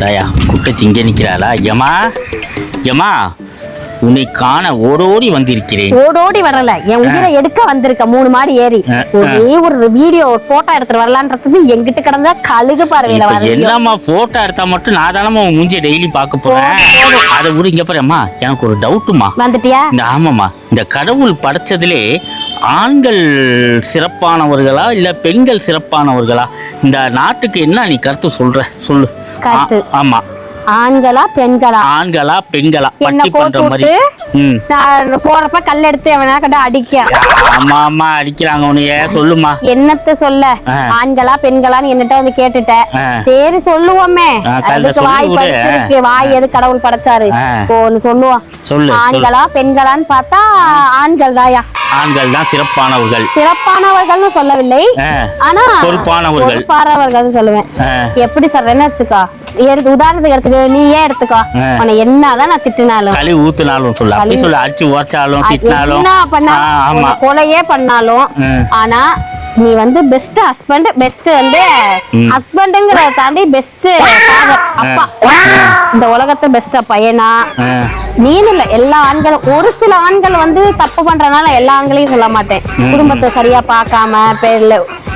தாயா குட்டச்சி இங்கே நிற்கிறாளா ஏமா ஏமா உன்னை காண ஓடோடி வந்திருக்கிறேன். ஓடோடி வரல. என் உயிரை எடுக்க வந்திருக்க மூணு மாடி ஏறி. ஒரே ஒரு வீடியோ ஒரு போட்டோ எடுத்துட்டு வரலான்றது எங்கிட்ட கிடந்தா கழுகு பார்வையில வர என்னம்மா போட்டோ எடுத்தா மட்டும் நான் தானம்மா உன் மூஞ்சியை டெய்லி பார்க்க போறேன்? அதை விட இங்க பாரும்மா எனக்கு ஒரு டவுட்டுமா வந்துட்டியா? இந்த ஆமாம்மா இந்த கடவுள் படைச்சதிலே ஆண்கள் சிறப்பானவர்களா இல்ல பெண்கள் சிறப்பானவர்களா? இந்த நாட்டுக்கு என்ன நீ கருத்து சொல்ற? சொல்லு. கருத்து. ஆமா. ஆண்களா பெண்களா? ஆண்களா பெண்களா? என்ன பட்டி பண்ற மாதிரி. விட்டு ம். நான் போறப்ப கல் எடுத்து அவனா கண்ட அடிக்க? ஆமா ஆமா அடிக்கிறாங்க உன்னைய. சொல்லுமா. என்னத்த சொல்ல? ஆ. ஆண்களா பெண்களான்னு என்னட்ட வந்து கேட்டுட்ட. ஆ. சரி சொல்லுவோமே. ஆ, அதுக்கு சொல்லி வாய் விடு. படைச்சிருக்கு வாய் எது கடவுள் படைச்சாரு? ஆ. ஒன்னு சொல்லுவோம். சொல்லு, சொல்லு. ஆண்களா பெண்களான்னு பார்த்தா ஆண்கள் தாயா ஆண்கள் தான் சிறப்பானவர்கள். சிறப்பானவர்கள்னு சொல்லவில்லை. ஆனா பொறுப்பானவர்கள். பொறுப்பானவர்கள் சொல்லுவேன். எப்படி சொல்றேன்னு வச்சுக்கோ எடுத்து உதாரணத்துக்கு எடுத்துக்கோ நீ ஏன் எடுத்துக்கோ? ஆ. உன்னை என்னதான் நான் திட்டினாலும். களி ஊத்துனாலும் சொல்லு. அப்படி சொல்லு அடிச்சு உரைச்சாலும் திட்டினாலும். கொலையே பண்ணாலும். ஆனா நீ வந்து பெஸ்ட் ஹஸ்பண்ட் பெஸ்ட் வந்து. ஹஸ்பண்டுங்கிறத தாண்டி பெஸ்ட் அப்பா. இந்த உலகத்து பெஸ்ட் பையனா? ஆ, நீனு இல்ல எல்லா ஆண்களும் ஒரு சில ஆண்கள் வந்து தப்பு பண்றதுனால எல்லா ஆண்களையும் சொல்ல மாட்டேன். குடும்பத்தை சரியா பார்க்காம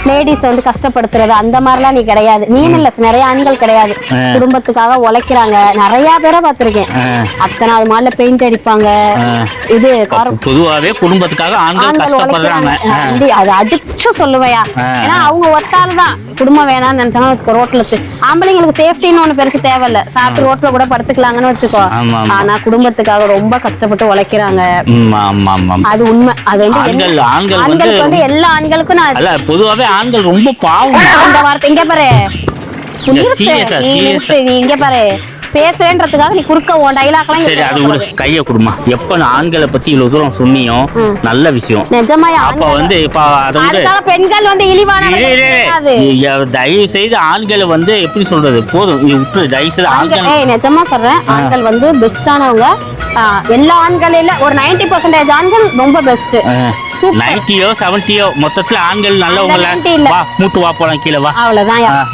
லேடிஸ் வந்து கஷ்டப்படுத்துறது அந்த மாதிரிலாம் நீ கிடையாது. நீனு இல்ல நிறைய ஆண்கள் கிடையாது. குடும்பத்துக்காக உழைக்கிறாங்க. நிறைய பேரை பார்த்திருக்கேன். ஆ. அத்தனை அது மாதிரில பெயிண்ட் அடிப்பாங்க. இது கார் பொதுவாவே குடும்பத்துக்காக ஆண்கள் கஷ்டப்படுறாங்க. அது அடிச்சு சொல்லுவையா. ஏன்னா அவங்க ஒத்தாள் தான். குடும்பம் வேணாம்னு நினைச்சாங்க வச்சுக்கோ ரோட்ல. ஆம்பளைங்களுக்கு சேஃப்டின்னு ஒண்ணு பெருசு தேவையில்ல. சாப்பிட்டு ரோட்ல கூட படுத்துக்கலாங்கன்னு வச்சுக்கோ. ஆனா குடும்பத்துக்காக ரொம்ப கஷ்டப்பட்டு உழைக்கிறாங்க. அது உண்மை. அது வந்து ஆண்கள் வந்து எல்லா ஆண்களுக்கும் நான் பொதுவாவே ஆண்கள் ரொம்ப பாவம். அந்த வார்த்தை இங்க பாரு. நீ இங்க பாரு. பேசுறேன்றதுக்காக நீ குறுக்க உன் டைலாக்லாம் சரி அது விடு கைய கொடுமா. எப்ப ஆண்களை பத்தி இவ்வளவு தூரம் சொன்னியோ நல்ல விஷயம். நிஜமாயா அப்ப வந்து இப்ப அதை அதுக்காக பெண்கள் வந்து ய- தயவு செய்து ஆண்களை வந்து எப்படி சொல்றது? போதும். விட்டு தயவு செய்து ஆண்கள் நிஜமா சொல்றேன். ஆண்கள் வந்து பெஸ்டானவங்க எல்லா ஆண்கள் இல்ல ஒரு 90% பர்சன்டேஜ் ஆண்கள் ரொம்ப பெஸ்ட் நைன்டியோ செவன்டியோ மொத்தத்துல ஆண்கள் நல்லவங்கள 90 இல்ல. வா மூட்டு வா போலாம் கீழே வா. அவ்வளவுதான்.